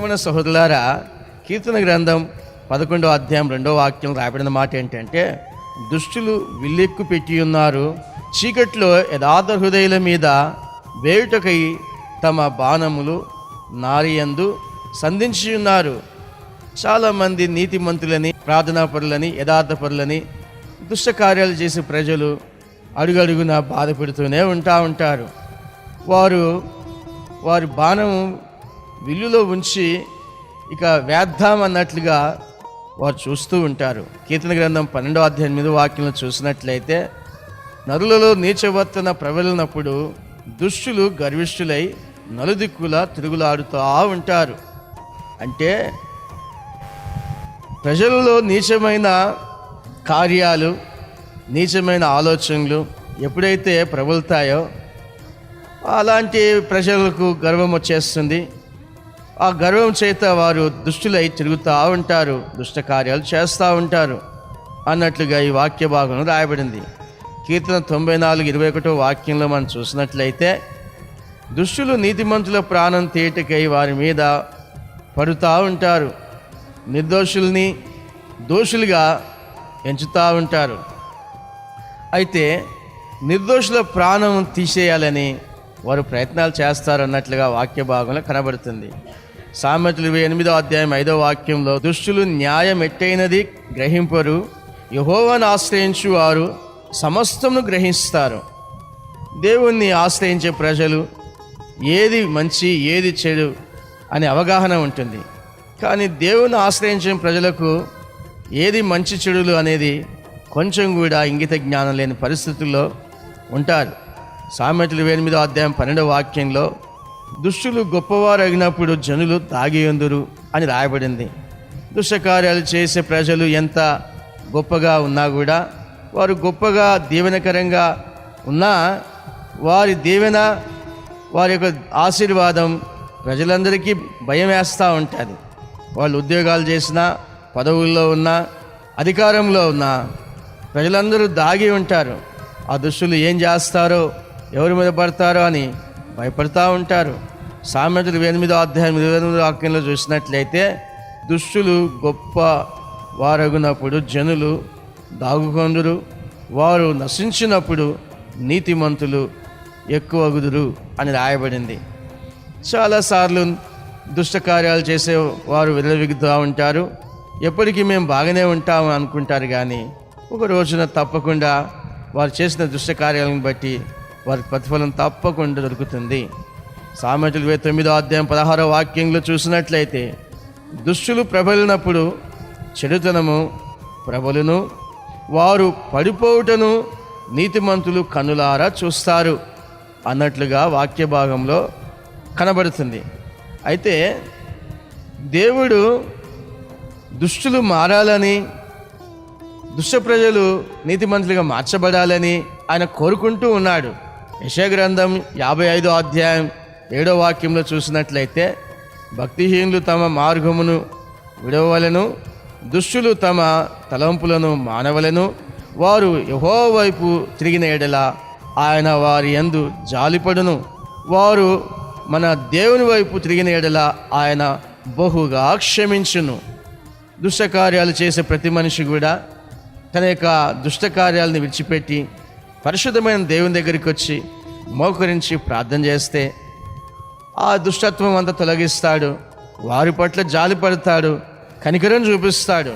ప్రియమైన సహోదరులారా కీర్తన గ్రంథం పదకొండో అధ్యాయం రెండో వాక్యం రాబడిన మాట ఏంటంటే దుష్టులు విల్లెక్కు పెట్టి ఉన్నారు చీకట్లో యథార్థ హృదయుల మీద వేయుటకై తమ బాణములు నారియందు సంధించి ఉన్నారు. చాలామంది నీతిమంతులని ప్రార్థనాపరులని యథార్థపరులని దుష్ట కార్యాలు చేసే ప్రజలు అడుగడుగున బాధపడుతూనే ఉంటా ఉంటారు. వారు వారి బాణం విల్లులో ఉంచి ఇక వేద్దాం అన్నట్లుగా వారు చూస్తూ ఉంటారు. కీర్తన గ్రంథం పన్నెండో అధ్యాయం మీద వాక్యంలో చూసినట్లయితే నరులలో నీచవర్తన ప్రబలినప్పుడు దుష్టులు గర్విష్ఠులై నలుదిక్కుల తిరుగులాడుతూ ఉంటారు. అంటే ప్రజలలో నీచమైన కార్యాలు నీచమైన ఆలోచనలు ఎప్పుడైతే ప్రబలుతాయో అలాంటి ప్రజలకు గర్వం వచ్చేస్తుంది. ఆ గర్వం చేత వారు దుష్టులై తిరుగుతూ ఉంటారు దుష్ట కార్యాలు చేస్తూ ఉంటారు అన్నట్లుగా ఈ వాక్య భాగంలో రాయబడింది. కీర్తన తొంభై నాలుగు ఇరవై ఒకటో వాక్యంలో మనం చూసినట్లయితే దుష్టులు నీతిమంతుల ప్రాణం తేటకై వారి మీద పడుతూ ఉంటారు. నిర్దోషుల్ని దోషులుగా ఎంచుతూ ఉంటారు. అయితే నిర్దోషుల ప్రాణం తీసేయాలని వారు ప్రయత్నాలు చేస్తారు అన్నట్లుగా వాక్య భాగంలో కనబడుతుంది. సామెతలు ఇరవై ఎనిమిదో అధ్యాయం ఐదో వాక్యంలో దుష్టులు న్యాయం ఎట్టయినది గ్రహింపరు యహోవాను ఆశ్రయించు వారు సమస్తమును గ్రహిస్తారు. దేవుణ్ణి ఆశ్రయించే ప్రజలు ఏది మంచి ఏది చెడు అనే అవగాహన ఉంటుంది. కానీ దేవుని ఆశ్రయించిన ప్రజలకు ఏది మంచి చెడులు అనేది కొంచెం కూడా ఇంగిత జ్ఞానం లేని పరిస్థితుల్లో ఉంటారు. సామెతలు ఎనిమిదో అధ్యాయం పన్నెండో వాక్యంలో దుష్టులు గొప్పవారు అగినప్పుడు జనులు తాగియందురు అని రాయబడింది. దుష్టకార్యాలు చేసే ప్రజలు ఎంత గొప్పగా ఉన్నా కూడా వారు గొప్పగా దీవెనకరంగా ఉన్నా వారి దీవెన వారి యొక్క ఆశీర్వాదం ప్రజలందరికీ భయం వేస్తూ ఉంటుంది. వాళ్ళు ఉద్యోగాలు చేసినా పదవుల్లో ఉన్నా అధికారంలో ఉన్నా ప్రజలందరూ దాగి ఉంటారు. ఆ దుష్టులు ఏం చేస్తారో ఎవరి మీద పడతారో అని భయపడతా ఉంటారు. సామెతలు ఎనిమిదో అధ్యాయం ఇరవై ఎనిమిదో వాక్యంలో చూసినట్లయితే దుష్టులు గొప్ప వారగునప్పుడు జనులు దాగుకొందురు. వారు నశించినప్పుడు నీతిమంతులు ఎక్కువగుదురు అని రాయబడింది. చాలాసార్లు దుష్ట కార్యాలు చేసే వారు విలవిగుతూ ఉంటారు. ఎప్పటికీ మేము బాగానే ఉంటాము అనుకుంటారు కానీ ఒక రోజున తప్పకుండా వారు చేసిన దుష్ట కార్యాలను బట్టి వారి ప్రతిఫలం తప్పకుండా దొరుకుతుంది. సామెతలు ఇరవై తొమ్మిదో అధ్యాయం పదహారో వాక్యంలో చూసినట్లయితే దుష్టులు ప్రబలినప్పుడు చెడుతనము ప్రబలును వారు పడిపోవుటను నీతిమంతులు కనులారా చూస్తారు అన్నట్లుగా వాక్య భాగంలో కనబడుతుంది. అయితే దేవుడు దుష్టులు మారాలని దుష్ట ప్రజలు నీతిమంతులుగా మార్చబడాలని ఆయన కోరుకుంటూ ఉన్నాడు. యశగ్రంథం యాభై ఐదో అధ్యాయం ఏడో వాక్యంలో చూసినట్లయితే భక్తిహీనులు తమ మార్గమును విడవలను దుష్టులు తమ తలంపులను మానవలను వారు యహో వైపు తిరిగిన ఎడల ఆయన వారి యందు జాలిపడును వారు మన దేవుని వైపు తిరిగిన ఎడల ఆయన బహుగా క్షమించును. దుష్టకార్యాలు చేసే ప్రతి మనిషి కూడా తన యొక్క దుష్టకార్యాలను విడిచిపెట్టి పరిశుద్ధమైన దేవుని దగ్గరికి వచ్చి మోకరించి ప్రార్థన చేస్తే ఆ దుష్టత్వం అంతా తొలగిస్తాడు వారి పట్ల జాలి పడతాడు కనికరం చూపిస్తాడు.